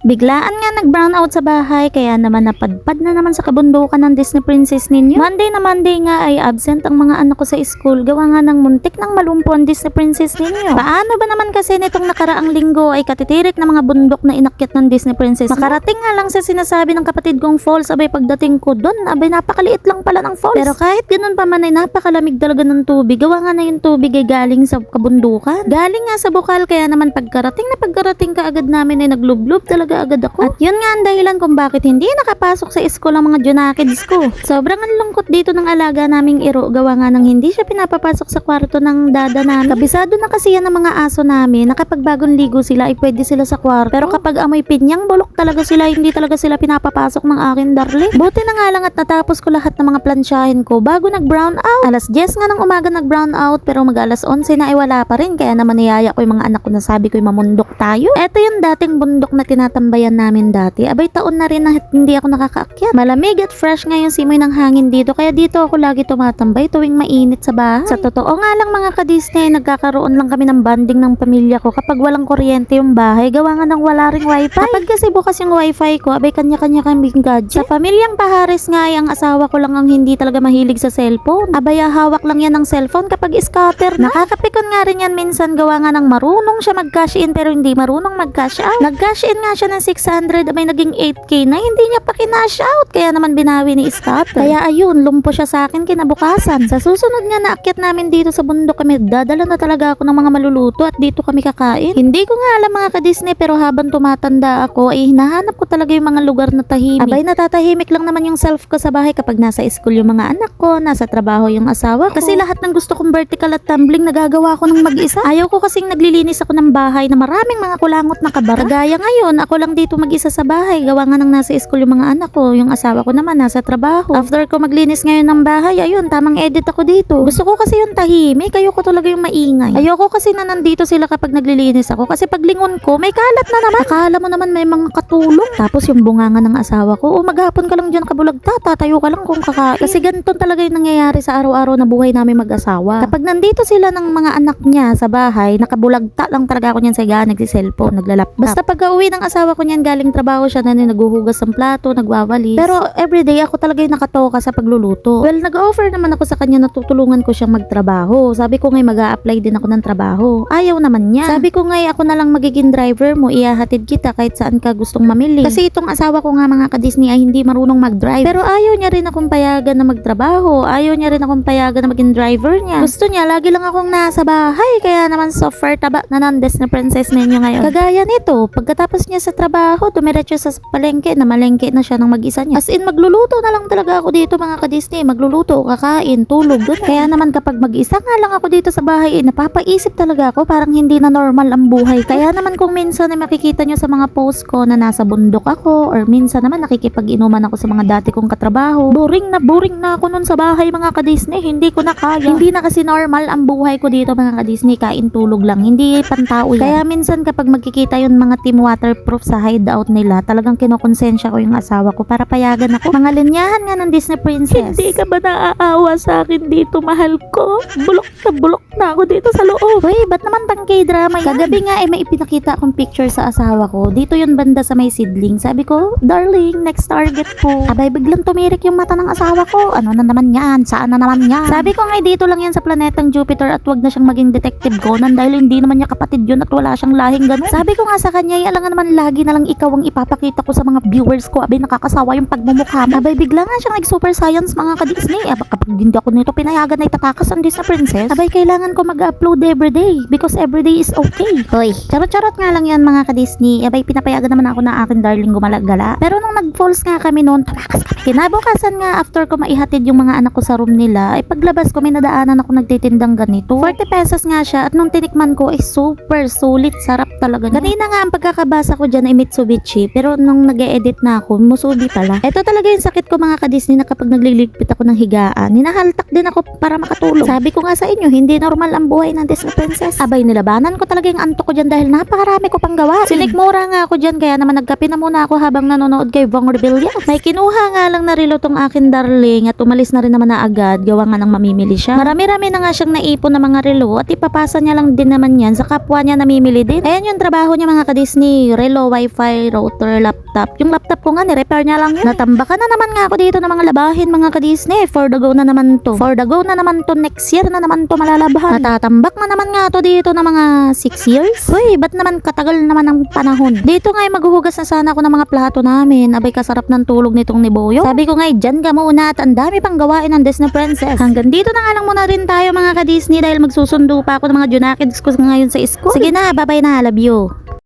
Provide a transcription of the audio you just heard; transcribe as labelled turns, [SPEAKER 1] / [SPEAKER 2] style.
[SPEAKER 1] Biglaan nga nag-brown out sa bahay kaya naman napadpad na naman sa kabundukan ng Disney princess ninyo. Monday na Monday nga ay absent ang mga anak ko sa school gawa nga ng muntik ng malumpo ang Disney princess ninyo. Paano ba naman kasi nitong nakaraang linggo ay katitirik na mga bundok na inakyat ng Disney princess? Makarating nga lang sa sinasabi ng kapatid kong falls abay pagdating ko doon abay napakaliit lang pala ng falls. Pero kahit ganun pa man ay napakalamig talaga ng tubig gawa nga na yung tubig ay galing sa kabundukan. Galing nga sa bukal kaya naman pagkarating na pagkarating ka agad namin ay naglublob talaga agad ako. At yun nga ang dahilan kung bakit hindi nakapasok sa school ang mga junakids ko. Sobrang ang lungkot dito ng alaga naming iro gawa nga nang hindi siya pinapapasok sa kwarto ng dada namin. Kabisado na kasi yan ng mga aso namin na kapag bagong ligo sila ay pwede sila sa kwarto. Pero kapag amoy pinyang bulok talaga sila, hindi talaga sila pinapapasok ng akin darling. Buti na nga lang at natapos ko lahat ng mga plansyahin ko bago nag-brown out. Alas 10 nga ng umaga nag-brown out pero mag alas 11 na ay wala pa rin kaya naman niyaya ko yung mga anak ko na sabi ko mamundok tayo. Eto yung dating bundok na tinatambayan namin dati. Abay taon na rin na hindi ako nakakaakyat. Malamig at fresh nga yung simoy ng hangin dito kaya dito ako lagi tumatambay tuwing mainit sa bahay. Sa totoo nga lang mga ka-Disney, nagkakaroon lang kami ng banding ng pamilya ko kapag walang kuryente yung bahay. Gawa nga ng wala ring wifi. Kapag kasi bukas yung wifi ko, abay kanya-kanya kaming gadget. Sa pamilyang pahares nga ay ang asawa ko lang ang hindi talaga mahilig sa cellphone. Abay hawak lang yan ng cellphone kapag scatter na. Nakakapikon nga rin yan minsan gawa nga ng marunong siya mag-cash in pero hindi marunong mag-cash out. Nag-cash in nga siya ng 600 abay naging 8k na hindi niya pa kinash out. Kaya naman binawi ni scatter. Kaya ayun, lumpo siya sa akin kinabukasan. Sa susunod nga naakyat namin dito sa bundok kami, dadala na talaga ako ng mga maluluto at dito kami kakain. Hindi ko nga alam mga ka-Disney pero habang tumatanda ako ay hinahanap ko talaga yung mga lugar na tahimik. Abay natatahimik lang naman yung self ko sa bahay kapag nasa school yung mga anak ko, nasa trabaho yung asawa ko. Kasi lahat ng gusto kong vertical at tumbling nagagawa ko ng mag-isa. Ayaw ko kasing naglilinis ako ng bahay na maraming mga kulangot na kabara. Kagaya ngayon, ako lang dito mag-isa sa bahay. Gawa nga ng nasa school yung mga anak ko. Yung asawa ko naman nasa trabaho. After ko maglinis ngayon ng bahay, ayun, tamang edit ako dito. Gusto ko kasi yung tahimik. Ayoko talaga yung maingay. Ayoko kasi na nandito sila kapag naglilinis ako. Kasi pag lingon ko, may kalat na naman. Akala mo naman may mga katulong. Tapos yung bunganga ng asawa ko, o maghapon ka lang dyan kabulagta, tatayo ka lang kung kakain. Kasi ganito talaga yung nangyayari sa araw-araw na buhay namin mag-asawa. Kapag nandito sila ng mga anak niya sa bahay, nakabulagta lang talaga ako niyan sa higaan, nagsiselfone, naglalaptop. Basta pag uwi ng asawa ko niyan, galing trabaho siya na naghuhugas ng plato, nagwawalis. Pero everyday ako talaga yung nakatoka sa pagluluto. Well, nag-offer naman ako sa kanya na tutulungan ko siyang magtrabaho. Sabi ko ngay mag apply din ako ng trabaho. Ayaw naman niya. Sabi ko ngay ako na lang magiging driver mo, ihahatid kita kahit saan ka gustong mamili. Kasi itong asawa ko nga mga ka-Disney ay hindi marunong mag-drive. Pero ayaw niya rin akong payagan na magtrabaho. Ayaw niya rin akong payagan na maging driver niya. Gusto niya, lagi lang akong nasa bahay. Kaya naman software taba na nandes na princess ninyo ngayon. Kagaya nito, pagkatapos niya sa trabaho, dumiretso sa palengke na malengke na siya ng mag-isa niya. As in, magluluto na lang talaga ako dito mga ka-Disney. Magluluto, kakain, tulog, doon. Kaya naman kapag mag-isa nga lang ako dito sa bahay, eh, napapaisip talaga ako parang hindi na normal ang buhay. Kaya naman kung minsan ay makikita nyo sa mga post ko na nasa bundok ako or minsan naman nakikipag-inuman ako sa mga dati kong katrabaho. Boring na boring na ako nun sa bahay mga ka-Disney. Hindi ko na kaya. Hindi na kasi normal ang buhay ko dito mga ka-Disney. Kain tulog lang. Hindi pantao yan. Kaya minsan kapag magkikita yung mga team waterproof sa hideout nila, talagang kinokonsensya ko yung asawa ko para payagan ako. Mga linyahan nga ng Disney princess. Hindi ka ba naaawa sa akin dito, mahal ko? Bulok na bulok na ako dito sa loob. Hoy, ba't naman pang k-drama yan? Kagabi nga ay may ipinakita akong picture sa asawa ko. Dito yun banda sa may seedling. Sabi ko, darling, next target po. Abay, biglang tumirik yung mata ng asawa ko. Ano na naman yan? Saan na naman yan? Sabi ko nga, dito lang yan sa planetang Jupiter at wag na siyang maging detective Conan dahil hindi naman niya kapatid yun at wala siyang lahing ganun. Sabi ko nga sa kanya, "Ay, alam nga naman lagi na lang ikaw ang ipapakita ko sa mga viewers ko. Abay, nakakasawa yung pagmumukha mo. Abay, bigla nga siyang nag-super science mga ka-Disney. Abay, kapag hindi ako nito pinayagan na itatakas ang Disney Princess, abay, kailangan ko mag-upload everyday because everyday is okay. Hoy, charot-charot nga lang yan mga ka-Disney. Abay, pinapayagan naman ako na akin darling gumalagala. Pero nung nag-falls nga kami noon, tumakas kami. Kinabukasan nga after ko maihatid yung mga anak ko sa room nila, ay paglabas ko may nadaanan ako nagtitindang ganito. 40 pesos nga siya at nung tinikman ko ay super sulit, sarap talaga. niya. Kanina nga ang pagkakabasa ko dyan ay Mitsubishi pero nung nag edit na ako, Musubi pala. Ito talaga yung sakit ko mga ka-Disney na kapag nagliligpit ako ng higaan, hinahaltak din ako para makatulog. Sabi ko nga sa inyo, hindi normal ang buhay ng Disney Princess. Abay, nilabanan ko talaga yung antok ko dyan dahil napakarami ko pang gawa. Sinikmura nga ako dyan kaya naman nagkape na muna ako habang nanonood kay Vong Rebellion. May kinuha nga lang na relo tong akin darling at umalis na rin naman na agad gawa nga nang mamimili siya. Marami-rami na nga siyang naipon na mga relo at ipapasa niya lang din naman yan sa kapwa niya namimili din. Ayan yung trabaho niya mga ka-Disney, relo wifi, router, laptop. Yung laptop ko nga, ni-repair niya lang yun. Natambakan na naman nga ako dito ng mga labahin mga ka-Disney. For the go na naman to. For the go na naman to. Next year na naman to malalabhan. Natatambak na naman nga to dito ng mga 6 years. Uy, ba't naman katagal naman ang panahon? Dito nga maghuhugas na sana ako ng mga plato namin. Abay kasarap ng tulog nitong ni Boyo. Sabi ko nga, dyan ka muna at ang dami pang gawain ng Disney Princess. Hanggang dito na nga lang muna rin tayo mga ka-Disney dahil magsusundo pa ako ng mga Junakids ko ngayon sa school. Sige na, bye-bye na. Love you.